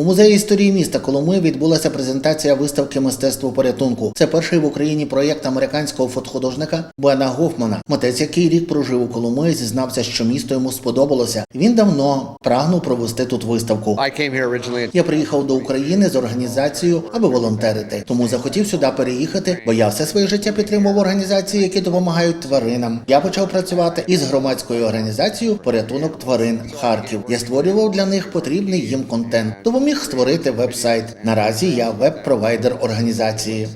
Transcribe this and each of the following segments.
У музеї історії міста Коломи відбулася презентація виставки мистецтво порятунку. Це перший в Україні проєкт американського фотохудожника Бена Гофмана. Митець, який рік прожив у Коломи, зізнався, що місто йому сподобалося. Він давно прагнув провести тут виставку. Я приїхав до України з організацією, аби волонтерити. Тому захотів сюди переїхати, бо я все своє життя підтримував організації, які допомагають тваринам. Я почав працювати із громадською організацією Порятунок тварин Харків. Я створював для них потрібний їм контент. Допоміг створити веб-сайт. Наразі я веб-провайдер організації.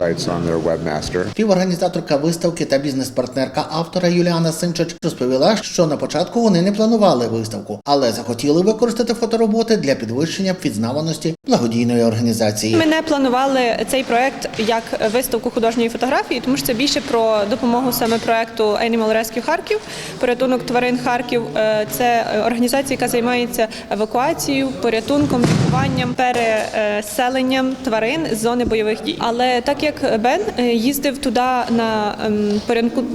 Співорганізаторка виставки та бізнес-партнерка автора Юліана Симчич розповіла, що на початку вони не планували виставку, але захотіли використати фотороботи для підвищення впізнаваності благодійної організації. Ми не планували цей проект як виставку художньої фотографії, тому що це більше про допомогу саме проекту Animal Rescue Харків, порятунок тварин Харків. Е, Це організація, яка займається евакуацією, порятунком, лікуванням, переселенням тварин з зони бойових дій. Але так як Бен е, їздив туди на ем,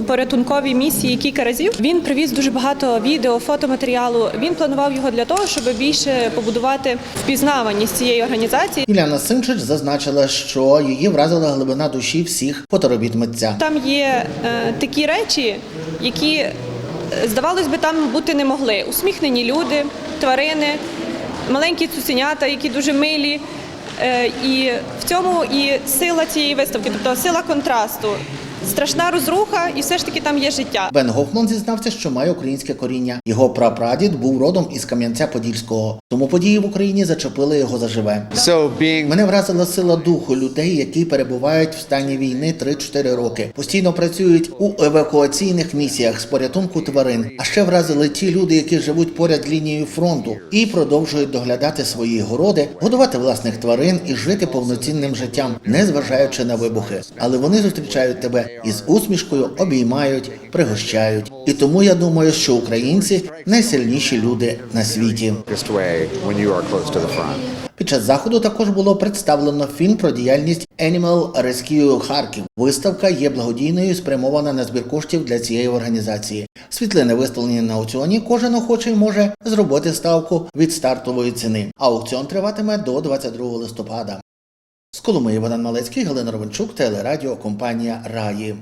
порятункові місії кілька разів, він привіз дуже багато відео, фотоматеріалу. Він планував його для того, щоб більше побудувати впізнаваність цієї організації. Юліана Симчич зазначила, що її вразила глибина душі всіх фоторобіт митця. Там є е, такі речі, які е, здавалось би там бути не могли. Усміхнені люди, тварини, маленькі цуценята, які дуже милі. Е, і в цьому і сила цієї виставки, тобто сила контрасту. Страшна розруха, і все ж таки там є життя. Бен Гофман зізнався, що має українське коріння. Його прапрадід був родом із Кам'янця-Подільського, тому події в Україні зачепили його заживе. So being Мене вразила сила духу людей, які перебувають в стані війни 3-4 роки. Постійно працюють у евакуаційних місіях з порятунку тварин. А ще вразили ті люди, які живуть поряд лінією фронту і продовжують доглядати свої городи, годувати власних тварин і жити повноцінним життям, не зважаючи на вибухи. Але вони зустрічають тебе із усмішкою, обіймають, пригощають. І тому я думаю, що українці найсильніші люди на світі. Під час заходу також було представлено фільм про діяльність Animal Rescue Харків. Виставка є благодійною, спрямована на збір коштів для цієї організації. Світлини виставлені на аукціоні. Кожен охочий може зробити ставку від стартової ціни. Аукціон триватиме до 22 листопада. З Коломиї Малецький, Галина Ровенчук, телерадіо компанія Раї.